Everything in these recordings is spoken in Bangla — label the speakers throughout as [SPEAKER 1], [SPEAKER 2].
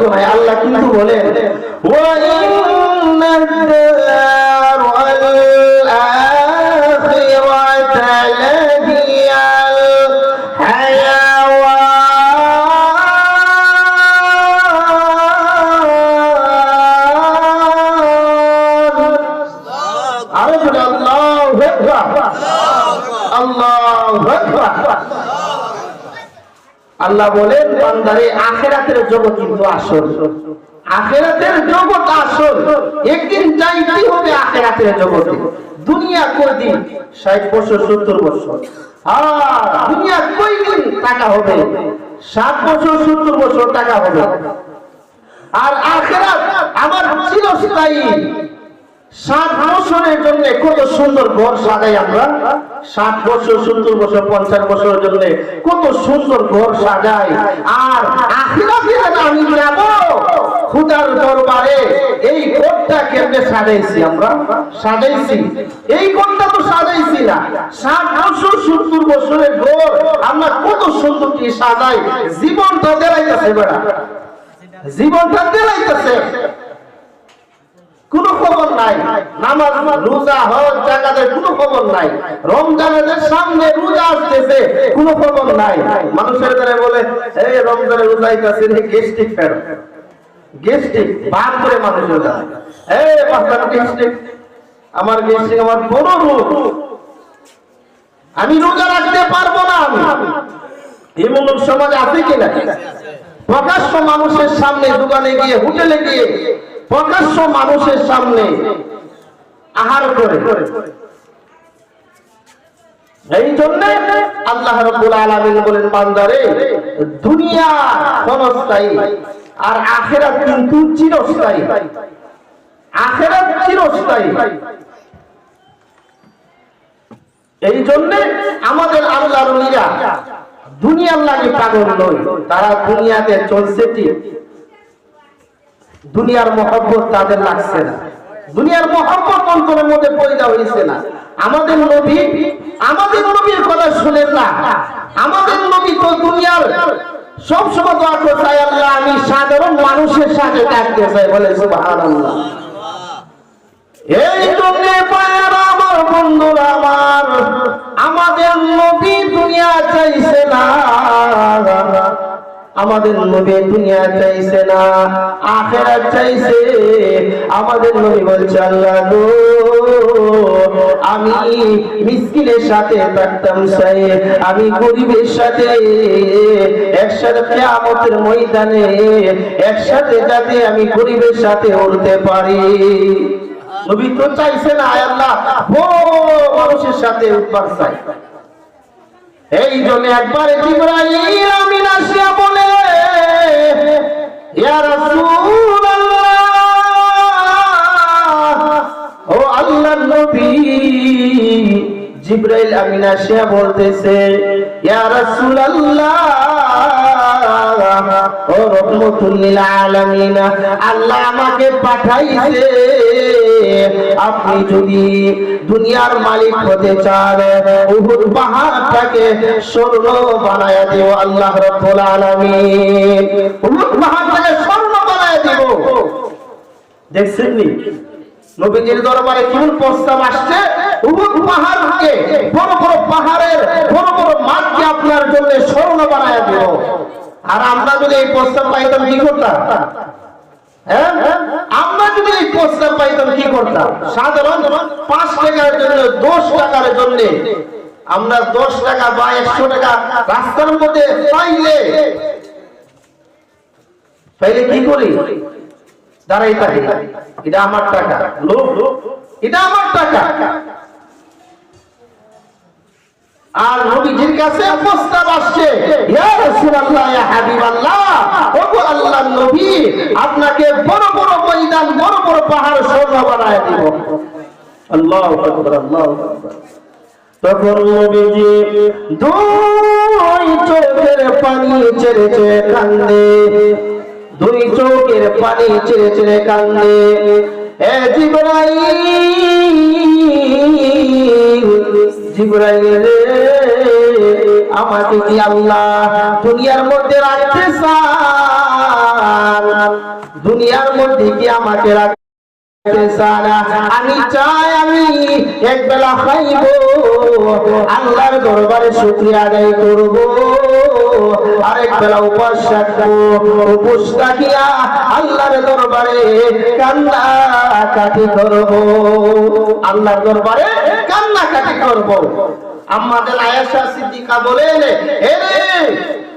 [SPEAKER 1] সময় আল্লাহ কিন্তু বলেন আল্লাহ আল্লাহু বলেন, বান্দারে, আখেরাতের জগৎ কিন্তু আসল। আখেরাতের জগৎ আসল। একদিন যাইতেই হবে আখেরাতের জগতে। দুনিয়া কয়দিন ষাট বছর, সত্তর বছর। আর দুনিয়া টাকা হবে? ষাট বছর, সত্তর বছর টাকা হবে। আর আখেরাত আমার চিরস্থায়ী। সাত বছরের জন্য কত সুন্দর ঘর সাজাই আমরা? সাত বছর, সত্তর বছর, পঞ্চাশ বছরের জন্য কত সুন্দর ঘর সাজাই। আর আমি যাব, খুদার দরবারে এই ঘরটা কেমনে সাজাইছি আমরা? সাজাইছি। এই ঘরটা তো সাজাইছি না। সাত বছর, সত্তর বছরের ঘর, আমরা কত সুন্দর কি সাজাই। জীবনটা দেলাইতেছে বেড়া। জীবনটা দেলাইতেছে। কোনো খবর নাই। রোজা কোনো খবর নাই। সামনে রোজা কোনো খবর নাই। মানুষের বলে রোজা করে গেস্টিক আমার গেস্টিক আমার বড় রোগ। আমি রোজা রাখতে পারব না আমি। এমন সমাজ আছে কিনা প্রকাশ্য মানুষের সামনে দোকানে গিয়ে, হোটেলে গিয়ে প্রকাশ্য মানুষের সামনে আহার করে। এই জন্য আল্লাহ রব্বুল আলামিন বলেন, বান্দারে, দুনিয়া ক্ষণস্থায়ী আর আখেরাত কিন্তু চিরস্থায়ী। আখেরাত চিরস্থায়ী। এই জন্য আমাদের আল্লাহর দুনিয়ার লাগে পাগল নয়, তারা দুনিয়াতে চলছে ঠিক দুনিয়ার মহব্বত তাদের লাগছে না। দুনিয়ার মহব্বত অন্তরের মধ্যে পয়দা হয়েছে না। আমাদের নবী, আমাদের নবীর কথা শুনেন না। আমাদের নবী তো দুনিয়ার সব সময় দোয়া করতে আল্লাহ, আমি সাধারণ মানুষের সাথে থাকতে চাই। বলে, সুবহানাল্লাহ। এই জন্য পায়েরা আমার, বন্ধুরা আমার, আমাদের নবী দুনিয়া চাইছে না। আমাদের নবী দুনিয়া চাইছে না, আখেরাত চাইছে। আমাদের নবী বলছে, আল্লাহ গো, আমি মিসকিনের সাথে থাকতাম চাই আমি গরিবের সাথে একসাথে কিয়ামতের ময়দানে একসাথে যাতে আমি গরিবের সাথে উঠতে পারি। নবী তো চাইছে না, আয় আল্লাহ ও মানুষের সাথে উঠবার চাই। এই জন্য একবারে জিবরাইল জিবরাইল আমিন আসিয়া বলতেছে, ইয়া রাসূলুল্লাহ, ও রহমতুল লিল আলামিন, আল্লাহ আমাকে পাঠাইছে, আপনি যদি দুনিয়ার মালিক হতে চান, উহুদ পাহাড়টাকে স্বর্ণ বানায়া দিও আল্লাহ রাব্বুল আলামিন। উহুদ পাহাড়টাকে স্বর্ণ বানায়া দিব। দেখছেন নি? নবীজির দরবারে কেমন প্রস্তাব আসছে? উহুদ পাহাড়কে বড় বড় পাহাড়ের, বড় বড় মাঠকে আপনার জন্য স্বর্ণ বানায়া দিব আর আমরা যদি এই প্রস্তাব পাইতাম কি করতাম? হ্যাঁ? আমরা যদি এই প্রস্তাব পাইতাম কি করতাম? সাধারণ পাঁচ টাকার জন্য, দশ টাকার জন্য আমরা দশ টাকা বা একশো টাকা রাস্তার মধ্যে পাইলে পাইলে কি করি? দাঁড়াই থাকি। এটা আমার টাকা। লোক এটা আমার টাকা আর নবীজির কাছে প্রস্তাব আসছে। ইয়া রাসূলুল্লাহ, ইয়া হাবিবাল্লাহ, ওগো আল্লাহর নবী, আপনাকে বড় বড় ময়দান, বড় বড় পাহাড় স্বর্ণ বানায় দিব। আল্লাহু আকবার, আল্লাহু তখন নবীজি দুই চোখের পানি ছেড়ে কান্দে। দুই চোখের পানি ছেড়ে কান্দে। এ রে আমাকে কি আল্লাহ, দুনিয়ার মধ্যে রাখতে দুনিয়ার মধ্যে কি আমাকে আমি চাই আমি এক বেলা খাইব, আল্লাহর দরবারে শুক্রিয়া আদায় করব, আরেক বেলা উপাস রাখব। আল্লাহর দরবারে কান্না কাটি করব আল্লাহর দরবারে কান্না কাটি করব আমাদের আয়েশা সিদ্দিকা বলেন এ রে,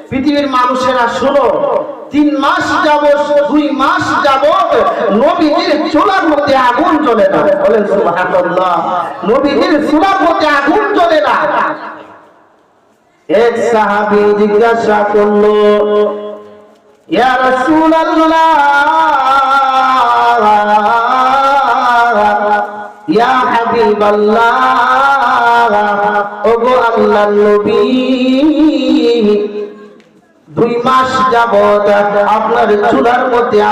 [SPEAKER 1] পৃথিবীর মানুষেরা শুনো, তিন মাস যাব দুই মাস যাব নবীজির চুলার মধ্যে আগুন জ্বলে না। বলেন, সুবহানাল্লাহ, নবীজির মধ্যে আগুন জ্বলে না। এক সাহাবী জিজ্ঞাসা করল, ইয়া রাসূলুল্লাহ, ইয়া হাবিবাল্লাহ ওগো আল্লাহর নবী দুই মাস যাবত আপনার চুলার মধ্যে